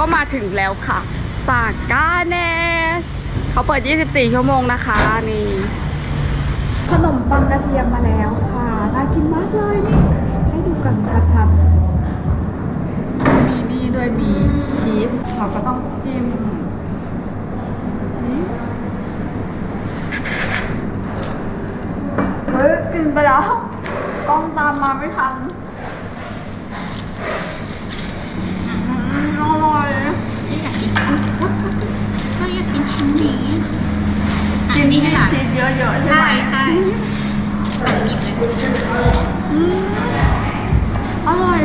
เราก็มาถึงแล้วค่ะสากก้าเนสเขาเปิด 24 ชั่วโมงนะคะนี่ ขนมปังกระเทียมมาแล้วค่ะ น่ากินมากเลยนี่ให้ดูกันชัดๆมีนี่ด้วยมีชีสเราก็ต้องจิ้มชีสเฮ้ยกินไปแล้วกล้องตามมาไม่ทัน ชิ้นนี้กินนี่ที่ค่ะชีสเยอะๆใช่ใช่ไหมใช่ตัดหยิบเลยอืมอร่อย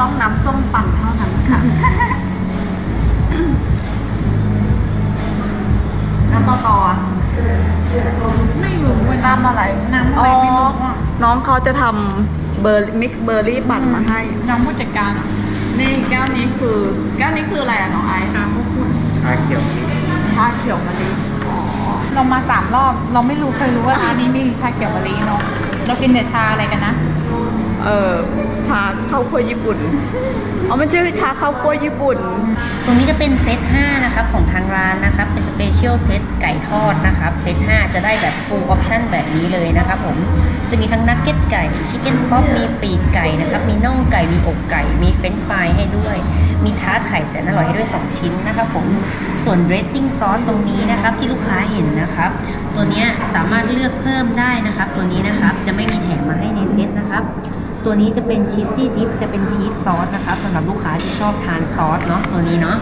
ต้องน้ำส้มปั่นเท่านั้นค่ะ แล้วต่อต่ออะไม่รู้ว่าน้ำอะไรน้ำอะไรไม่รู้อะน้องเขาจะทำเบอร์มิกซ์เบอร์รี่ปั่นมาให้ น้องผู้จัดการอะนี่แก้วนี้คือ แก้วนี้คืออะไรอะน้องไอซ์ค่ะพวกคุณชาเขียวนี้ชาเขียวมะลิอ๋อเรามาสามรอบ เราไม่รู้เคยรู้ว่าร้านนี้มีชาเขียวมะลิเนาะเรากินแต่ชาอะไรกันนะ เออชาข้าวคั่วญี่ปุ่นอ๋อมันชื่อชาข้าวคั่วญี่ปุ่น ตรงนี้จะเป็นเซต5นะครับของทางร้านนะครับ เป็นสเปเชียลเซตไก่ทอดนะครับเซต5จะได้แบบ full option แบบนี้เลยนะครับผมจะมีทั้งนักเก็ตไก่ชิคเก้นป๊อปมีปีกไก่นะครับมีน่องไก่มีอกไก่ มีเฟรนช์ฟรายให้ด้วย มีทาร์ตไข่แสนอร่อยให้ด้วย 2 ชิ้นนะครับผมส่วน dressing ซอสตรงนี้นะครับที่ลูกค้าเห็นนะครับ ตัวนี้สามารถเลือกเพิ่มได้นะครับ ตัวนี้นะครับจะไม่มีแถมมาให้ในเซตนะครับตัวนี้จะเป็นชีสซี่ดิฟจะเป็นชีสซอสนะครับสำหรับลูกค้าที่ชอบทานซอสเนาะตัวนี้เนาะ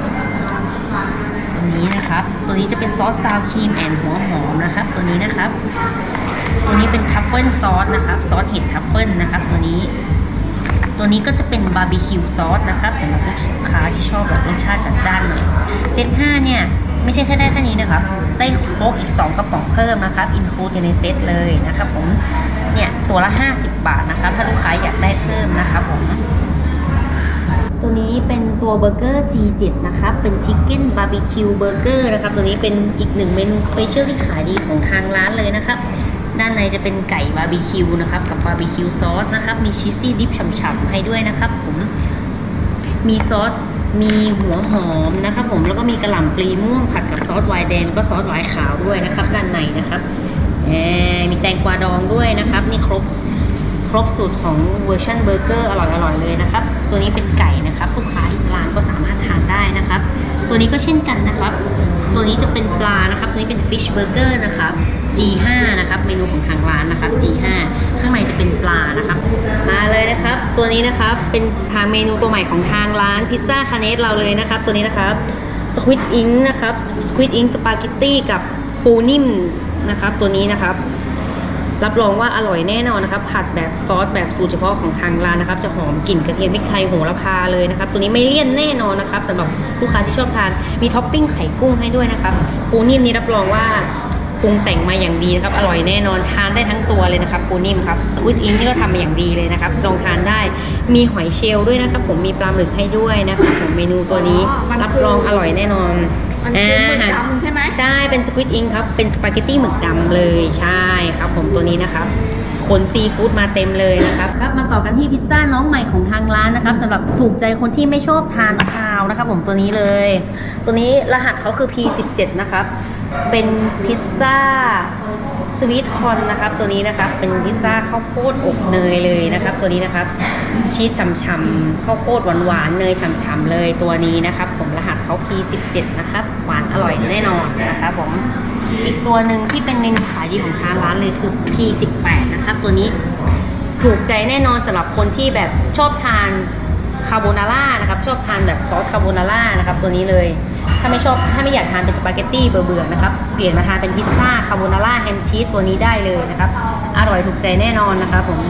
ตัวนี้นะครับ ตัวนี้จะเป็นซอสซาวครีมแอนหัวหอมนะครับ ตัวนี้นะครับ ตัวนี้เป็นทัฟเฟิลซอสนะครับซอสเห็ดทัฟเฟิลนะครับ ตัวนี้ ตัวนี้ก็จะเป็นบาร์บีคิวซอสนะครับสำหรับลูกค้าที่ชอบแบบรสชาติจัดจ้านหน่อยเซต5เนี่ยไม่ใช่แค่ได้แค่นี้นะครับ ได้โค้กอีก 2 กระป๋องเพิ่มนะครับ อินคลูดอยู่ในเซตเลยนะครับผม เนี่ยตัวละ 50 บาทนะครับถ้าลูกค้าอยากได้เพิ่มนะครับผมตัวนี้เป็นตัวเบอร์เกอร์ G7 นะครับเป็นชิคเก้นบาร์บีคิวเบอร์เกอร์นะครับตัวนี้เป็นอีกหนึ่งเมนูสเปเชียลที่ขายดีของทางร้านเลยนะครับด้านในจะเป็นไก่บาร์บีคิวนะครับกับบาร์บีคิวซอสนะครับมีชีสซี่ดิฟฉ่ำๆให้ด้วยนะครับผมมีซอสมีหัวหอมนะครับผมแล้วก็มีกระหล่ำปลีม่วงผัดกับซอสไวน์แดงแล้วก็ซอสไวน์ขาวด้วยนะครับด้านในนะครับ มีแตงกวาดองด้วยนะครับ นี่ครบครบสูตรของเวอร์ชันเบอร์เกอร์อร่อยๆเลยนะครับ ตัวนี้เป็นไก่นะครับลูกค้าอิสลามก็สามารถทานได้นะครับ ตัวนี้ก็เช่นกันนะครับ ตัวนี้จะเป็นปลานะครับ ตัวนี้เป็นฟิชเบอร์เกอร์นะครับ G5 นะครับเมนูของทางร้านนะครับ G5 ข้างในจะเป็นปลานะครับ มาเลยนะครับ ตัวนี้นะครับเป็นทางเมนูตัวใหม่ของทางร้านพิซซ่าคาเนสเราเลยนะครับ ตัวนี้นะครับสควิตอิงนะครับสควิตอิงสปาเกตตี้กับปูนิ่ม นะครับ ตัวนี้นะครับ รับรองว่าอร่อยแน่นอนนะครับ ผัดแบบซอสแบบสูตรเฉพาะของทางร้านนะครับ จะหอมกลิ่นกระเทียมพริกไทยโหระพาเลยนะครับ ตัวนี้ไม่เลี่ยนแน่นอนนะครับสำหรับลูกค้าที่ชอบทานมีท็อปปิ้งไข่กุ้งให้ด้วยนะครับปูนิ่มนี้รับรองว่าปรุงแต่งมาอย่างดีนะครับ อร่อยแน่นอนทานได้ทั้งตัวเลยนะครับปูนิ่มครับสควิตอิงนี่ก็ทำมาอย่างดีเลยนะครับลองทานได้มีหอยเชลล์ด้วยนะครับ ผมมีปลาหมึกให้ด้วยนะครับผมเมนูตัวนี้รับรองอร่อยแน่นอน มันคือหมึกดำใช่ไหมใช่เป็นสควิตอิงครับ เป็นสปาเกตตี้หมึกดำเลยใช่ครับผมตัวนี้นะครับขนซีฟู้ดมาเต็มเลยนะครับครับมาต่อกันที่พิซซ่าน้องใหม่ของทางร้านนะครับสำหรับถูกใจคนที่ไม่ชอบทานคาวนะครับผมตัวนี้เลย ตัวนี้รหัสเขาคือ P17 นะครับ เป็นพิซซ่าสวีทคอนนะครับตัวนี้นะครับเป็นพิซซ่าข้าวโพดอบเนยเลยนะครับ ตัวนี้นะครับชีสฉ่ำๆข้าวโพดหวานๆเนยฉ่ำๆเลยตัวนี้นะครับผมรหัส เขา P17 นะครับ หวานอร่อยแน่นอนนะครับผมอีกตัวหนึ่งที่เป็นเมนูขายดีของทางร้านเลยคือ P18 นะครับ ตัวนี้ถูกใจแน่นอนสำหรับคนที่แบบชอบทานคาโบนาร่านะครับชอบทานแบบซอสคาโบนาร่านะครับตัวนี้เลย ถ้าไม่ชอบถ้าไม่อยากทานเป็นสปาเกตตี้เบื่อๆนะครับเปลี่ยนมาทานเป็นพิซซ่าคาโบนาร่าแฮมชีสตัวนี้ได้เลยนะครับอร่อยถูกใจแน่นอนนะครับผม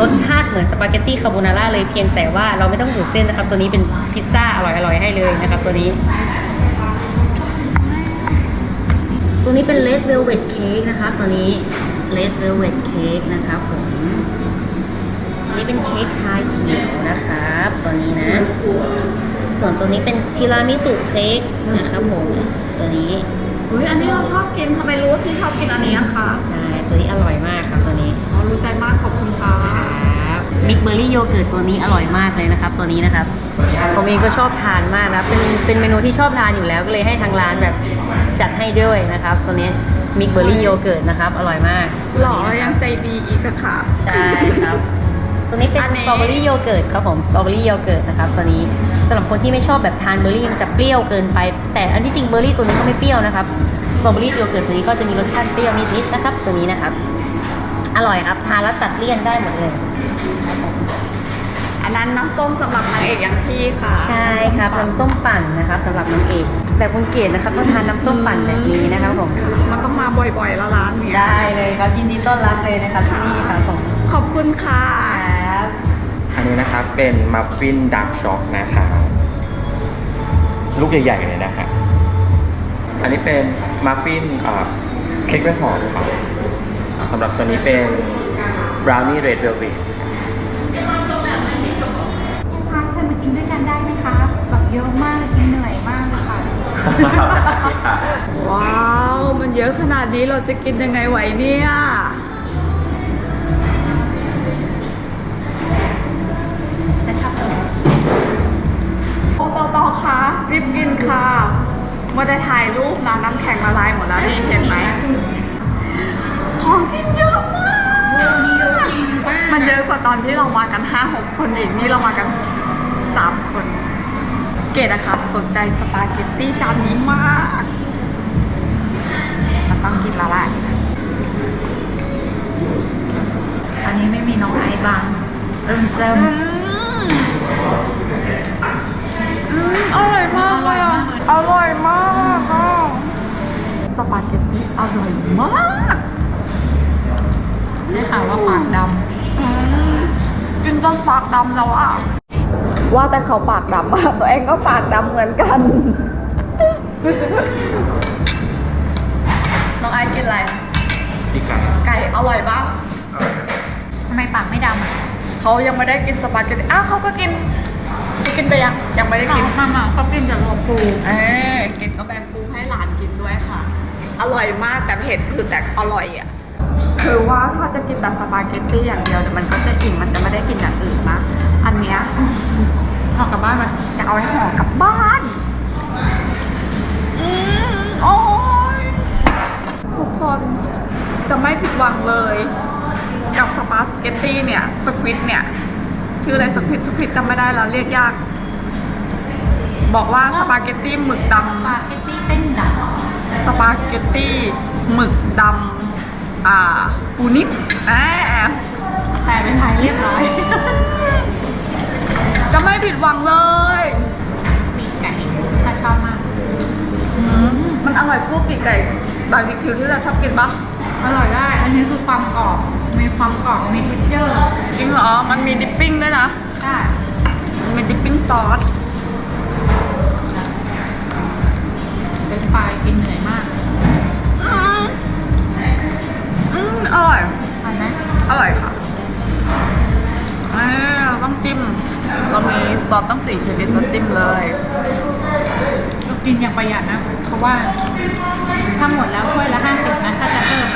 รสชาติเหมือนสปาเกตตี้คาโบนาร่าเลยเพียงแต่ว่าเราไม่ต้องดูดเส้นนะครับ ตัวนี้เป็นพิซซ่าอร่อยๆให้เลยนะครับ ตัวนี้ ตัวนี้เป็นเลดเวลเว t เค้กนะคะตัวนี้ Red Velvet Cake นะครับผมอันนี้เป็นเค้กชาเขียวนะครับตัวนี้นะ ส่วนตัวนี้เป็นทีรามิสุเค้กนะครับผมตัวนี้อุ้ยอันนี้เราชอบกินทำไมรู้ว่าพี่ชอบกินอันนี้อะคะใช่ตัวนี้อร่อยมากครับ มิกเบอร์รี่โยเกิร์ตตัวนี้อร่อยมากเลยนะครับ ตัวนี้นะครับผมเองก็ชอบทานมากนะเป็นเป็นเมนูที่ชอบทานอยู่แล้วก็เลยให้ทางร้านแบบจัดให้ด้วยนะครับ ตัวนี้มิกเบอร์รี่โยเกิร์ตนะครับ อร่อยมากหล่อตัวนี้ยันะงครับใจดีอีกอะค่ะ ใช่ครับตัวนี้เป็นอันนี้สตรอเบอรี่โยเกิร์ตครับผมสตรอเบอรี่โยเกิร์ตนะครับตัวนี้สำหรับคนที่ไม่ชอบแบบทานเบอร์รี่มันจะเปรี้ยวเกินไป แต่อันที่จริงเบอร์รี่ตัวนี้ก็ไม่เปรี้ยวนะครับสตรอเบอรี่โยเกิร์ตตัวนี้ก็จะมีรสชาติเปรี้ยวนิดๆนะครับ ตัวนี้นะครับ อร่อยครับ ทานแล้วตัดเลี่ยนได้หมดเลย อันนั้นน้ำส้มสำหรับนางเอกอย่างพี่ค่ะ ใช่ครับ น้ำส้มปั่นนะครับสำหรับน้องเอก แบบคุณเกดนะครับก็ทานน้ำส้มปั่นแบบนี้นะครับผม มันต้องมาบ่อยๆแล้วร้านเนี้ยได้เลยครับ ยินดีต้อนรับเลยนะครับที่นี่ครับผมขอบคุณค่ะ ครับอันนี้นะครับเป็นมัฟฟินดาร์กช็อกนะครับลูกใหญ่ๆเลยนะฮะอันนี้เป็นมัฟฟินเอ่อเค้กไม่หอมครับ สำหรับตัวนี้เป็นบราวนี่เรดเวลเวทพาเชิญมากินด้วยกันได้นะคะแบบเยอะมากเลยกินเหนื่อยมากเลยค่ะ ว้าว มันเยอะขนาดนี้เราจะกินยังไงไหวเนี่ย แต่ชอบตัวโอ้ต่อๆค่ะรีบกินค่ะเมื่อได้ถ่ายรูปนะน้ำแข็งละลายหมดแล้วนี่เห็นไหม ของกินเยอะมาก มีเยอะจริงมากมันเยอะกว่าตอนที่เรามากัน5 6คนอีกนี่เรามากัน3คน เกดนะครับสนใจสปาเกตตี้จานนี้มาก มันต้องกินแล้วแหละอันนี้ไม่มีน้องไอซ์บังเริ่มเริ่มอืมอืมอร่อยมากเลยอะอร่อยมากอะสปาเกตตี้อร่อยมากได้ ข่าวว่าปากดอืมกินจนปากดำแล้วอะ ว่าแต่เขาปากดำอะตัวเองก็ปากดำเหมือนกันน้องไอซ์กินอะไร พี่ไก่ไก่อร่อยปะำทำไมปากไม่ดำอะเขายังไม่ได้กินสปาเกตตี้อ้าวเขาก็กินกินไปยัง ยังไม่ได้กิน มามาเขากินแต่รวมปูเอ้ยกินก็แบ่งปูให้หลานกินด้วยค่ะ อร่อยมากแต่เผ็ดคือแต่อร่อยอะ คือว่าถ้าจะกินแต่สปาเกตตี้อย่างเดียวเดี๋ยวมันก็จะอิ่มมันจะไม่ได้กินอย่างอื่นนะอันเนี้ยออกกลับบ้านไหมจะเอาให้ห่อกลับบ้านอืมโอ้ยทุกคนจะไม่ผิดหวังเลย กับสปาเกตตี้เนี่ยสควิตเนี่ย ชื่ออะไรสควิตสควิตจำไม่ได้แล้วเรียกยาก บอกว่าสปาเกตตี้หมึกดสปาเกตตี้เส้นดำสปาเกตตี้หมึกดำ อ่าปูนิ่มแหมำแต่เป็นไทยเรียบร้อย จะไม่ผิดหวังเลยปีกไก่ถ้าชอบมากอืมมันอร่อยสู้ปีกไก่บาร์บีคิวที่เราชอบกินปะอร่อยได้ อันนี้คือความกรอบ มีความกรอบ มี texture จริงเหรอ มันมีดิปปิ้งด้วยนะได้มันมีดิปปิ้งซอส อืมอร่อย อร่อยไหมอร่อยค่ะเอ้ยเราต้องจิ้ม เรามีซอสตั้งสี่ชนิดเราจิ้มเลย ก็กินอย่างประหยัดนะ เพราะว่าถ้าหมดแล้วถ้วยละห้าสิบนะถ้าจะเพิ่ม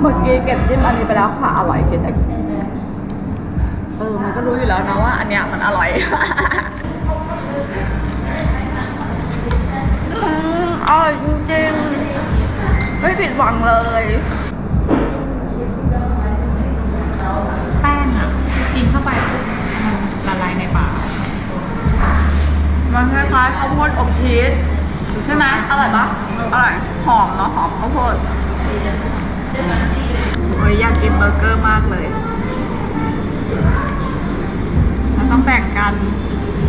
เมื่อกี้เก็บจิ้มอันนี้ไปแล้วค่ะ อร่อยเก็บแต่เออ มันก็รู้อยู่แล้วนะว่า อันเนี้ยมันอร่อยอืมอร่อยจริงๆ ไม่ผิดหวังเลย แป้งอะกินเข้าไปปุ๊บมันละลายในปากมันคล้ายๆข้าวโพดอบชีสใช่ไหมอร่อยปะอร่อยหอมเนาะหอมข้าวโพดโอ้ยอยากกินเบอร์เกอร์มากเลยเราต้องแบ่งกัน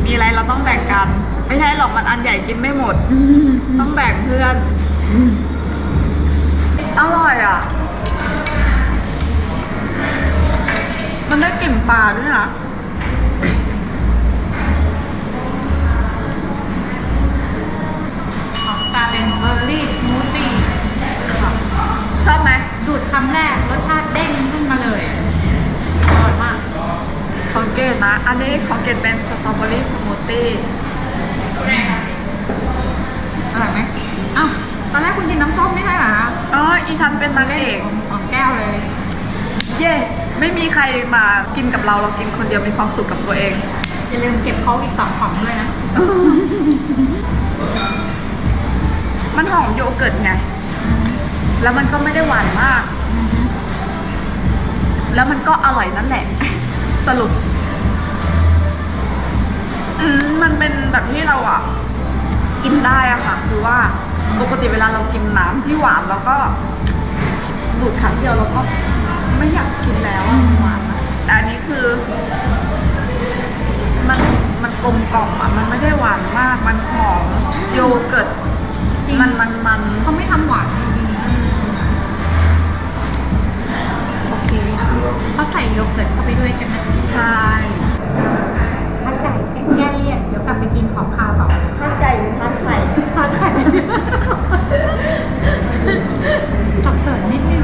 มีอะไรเราต้องแบ่งกัน ไม่ใช่หรอกมันอันใหญ่กินไม่หมด ต้องแบ่งเพื่อน อร่อยอะ มันได้กลิ่นปลาด้วยนะของกลายเป็นเบอร์รี่สมูทตี้อคำแรกรสชาติเด้งขึ้นมาเลยอะอร่อยมากของเกดนะ อันนี้ของเกดเป็นสตรอเบอรี่สมูทตี้อร่อยไหมอ้าว ตอนแรกคุณกินน้ำส้มไม่ใช่เหรอคะอ๋ออีฉันเป็นนางเล่นเอกสองแก้วเลย เย่ไม่มีใครมากินกับเราเรากินคนเดียวมีความสุขกับตัวเอง อย่าลืมเก็บเขาอีกสองของด้วยนะ มันหอมโยเกิร์ตไง แล้วมันก็ไม่ได้หวานมาก แล้วมันก็อร่อยนั่นแหละ สรุปอืมมันเป็นแบบที่เราอะ กินได้อะค่ะ คือว่า ปกติเวลาเรากินน้ำที่หวานเราก็ดูดครั้งเดียวเราก็ไม่อยากกินแล้วอะหวานอะแต่อันนี้คือ มันมันกลมกล่อมอะมันไม่ได้หวานมากมันหอมโยเกิร์ตจริง มันมันมันเขาไม่ทำหวานจริงโอเคค่ะๆเขาใส่โยเกิร์ตเข้าไปด้วยใช่ไหมใช่ทานไก่แก้เลี่ยนเดี๋ยวกลับไปกินของคาวต่อทานไก่หรือทานไข่ทานไข่ สับสนนิดนึง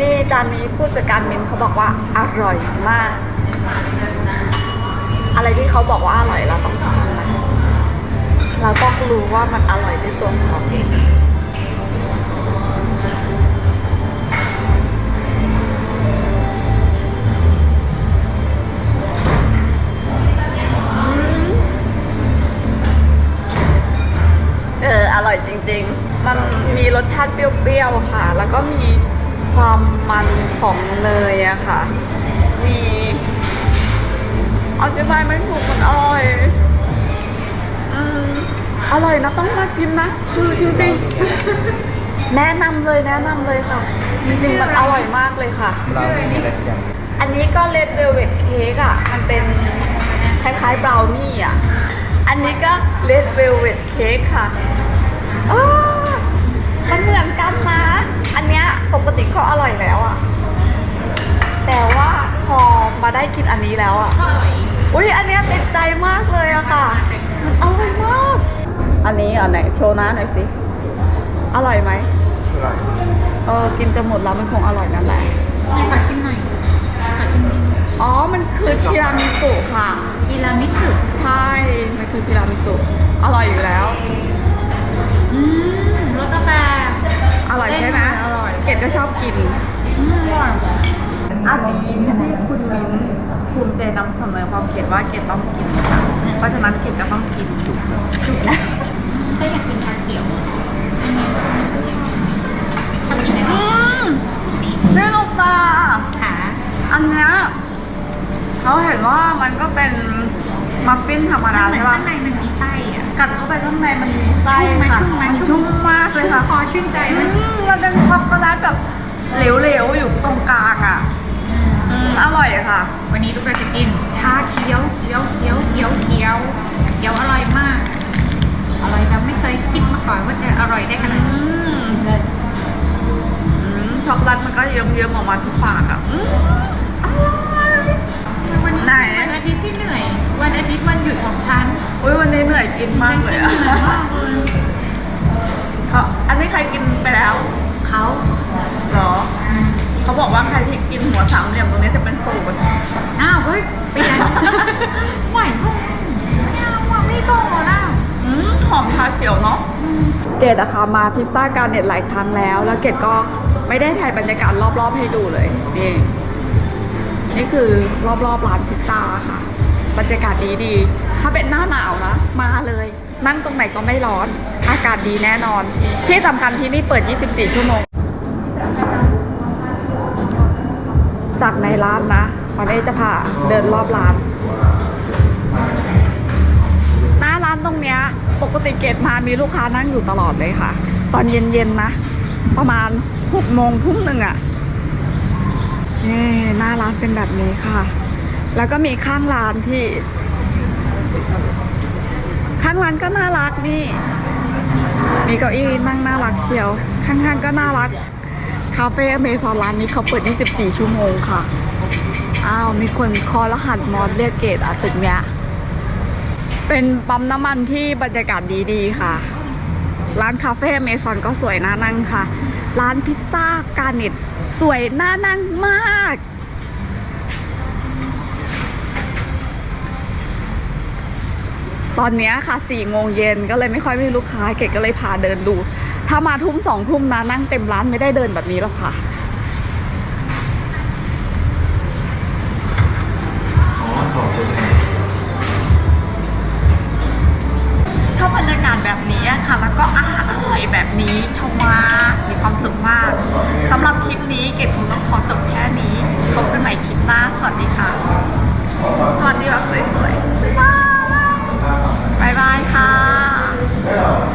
นี่จานนี้ผู้จัดการมินเขาบอกว่าอร่อยมาก อะไรที่เขาบอกว่าอร่อยเราต้องชิมนะเราต้องรู้ว่ามันอร่อยด้วยตัวของเราเอง เอออร่อยจริง ๆ มันมีรสชาติเปรี้ยวๆค่ะ แล้วก็มีความมันของเนยอะค่ะ มีอธิบายไม่ถูกมันอร่อยอืมอร่อยนะต้องมาชิมนะคือจริงๆ แนะนำเลยแนะนำเลยค่ะ จริงๆ มันอร่อยมากเลยค่ะ เราไม่มีอะไรอย่างอันนี้ก็เลดเวลเว t เค้กอะ มันเป็นคล้ายๆบราวนี่อะ อันนี้ก็เลดเวลเว t เค้กค่ะอ้ามันเหมือนกันนะ อันเนี้ยปกติก็อร่อยแล้วอะแต่ว่าพอมาได้กินอันนี้แล้วอะก็อร่อยอีกอุ้ยอันเนี้ยติดใจมากเลยอะค่ะ มันอร่อยมาก อันนี้อันไหนโชว์หน้าหน่อยสิ อร่อยไหมเออกินจะหมดแล้วมันคงอร่อยนั่นแหละไหนขอชิมหน่อยขอชิมหน่อยอ๋อ มันคือทีรามิสุค่ะทีรามิสุ ใช่ มันคือทีรามิสุอร่อยอยู่แล้ว อืมรสกาแฟอร่อยใช่ไหมอร่อย เกดก็ชอบกิน อืมอร่อยอันนี้ที่คุณมิ้นภูมิใจนำเสนอความเกดว่าเกดต้องกินค่ะ เพราะฉะนั้นเกดก็ต้องกินถ้าอยากกินชาเขียวทำกินไหมอืมนี่ลูกตาขาอันเนี้ยเขาเห็นว่ามันก็เป็น มัฟฟินธรรมมันดาเหมือนใช่ปะข้างในมันมีไส้อะกัดเข้าไปข้างในมันมีไส้ชุ่มไหมค่ะชุ่มไหมมันชุ่ชุ่มมมากเลยค่ะคอชื่นใจไหมอืมมันเป็นช็อกโกแลตแบบเหลวๆอยู่ตรงกลางอะอืมอร่อยอะค่ะ วันนี้ลูกก็จะกิน ชาเขียวเขียวเขียวเขียวเขียวเขียวอร่อยมาก อร่อยแต่ไม่เคยคิดมาก่อนว่าจะอร่อยได้ขนาดอืนี้มอืมช็อกโกแลตมันก็เยิ้มๆออกมาที่ปากอะอืมอร่อย วันไหนวันอาทิตย์ที่เหนื่อย วันอาทิตย์วันหยุดของฉันอุ้ยวันนี้เหนื่อยกินมากเลยอะเหนื่อยมากเลยเขาอันนี้ใครกินไปแล้วเขาเหรอ เขาบอกว่าใครที่กินหัวสามเหลี่ยมตรงนี้จะเป็นสูตรอ้าวเฮ้ยไปยันไหวพวกไม่เอาอะไม่โกรธอะอืมหอมชาเขียวเนาะอืมเกดอะค่ะมาพิซซ่าการเน็ตหลายครั้งแล้ว แล้วเกดก็ไม่ได้ถ่ายบรรยากาศรอบๆให้ดูเลยนี่นี่คือรอบๆร้านพิซซ่าค่ะ บรรยากาศดีดี ถ้าเป็นหน้าหนาวนะ มาเลย นั่งตรงไหนก็ไม่ร้อน อากาศดีแน่นอน ที่สำคัญที่นี่เปิด 24 ชั่วโมง จากในร้านนะวันนี้จะพาเดินรอบร้าน หน้าร้านตรงเนี้ย ปกติเกตมามีลูกค้านั่งอยู่ตลอดเลยค่ะ ตอนเย็นๆนะ ประมาณหกโมงทุ่มหนึ่งอะ่ะนี่หน้าร้านเป็นแบบนี้ค่ะ แล้วก็มีข้างร้านที่ ข้างร้านก็น่ารักนี่ มีเก้าอี้นั่งน่ารักเชียว ข้างๆก็น่ารัก คาเฟ่อเมซอนร้านนี้เขาเปิด 24 ชั่วโมงค่ะ อ้าว มีคนคอรหัสมอสเรียกเกตอะตึกเนี้ย เป็นปั๊มน้ำมันที่บรรยากาศดีๆค่ะ ร้านคาเฟ่เมซอนก็สวยน่านั่งค่ะ ร้านพิซซ่ากาเน็ตสวยน่านั่งมาก ตอนนี้ค่ะสี่โมงเย็นก็เลยไม่ค่อยมีลูกค้าเกดก็เลยพาเดินดู ถ้ามาทุ่มสองทุ่มนะนั่งเต็มร้านไม่ได้เดินแบบนี้หรอกค่ะชอบบรรยากาศแบบนี้ค่ะ แล้วก็อาหารอร่อยแบบนี้ชอบมากมีความสุขมากสำหรับคลิปนี้เกดคงต้องขอจบแค่นี้พบกันใหม่คลิปหน้าสวัสดีค่ะสวัสดีแบบสวย 아.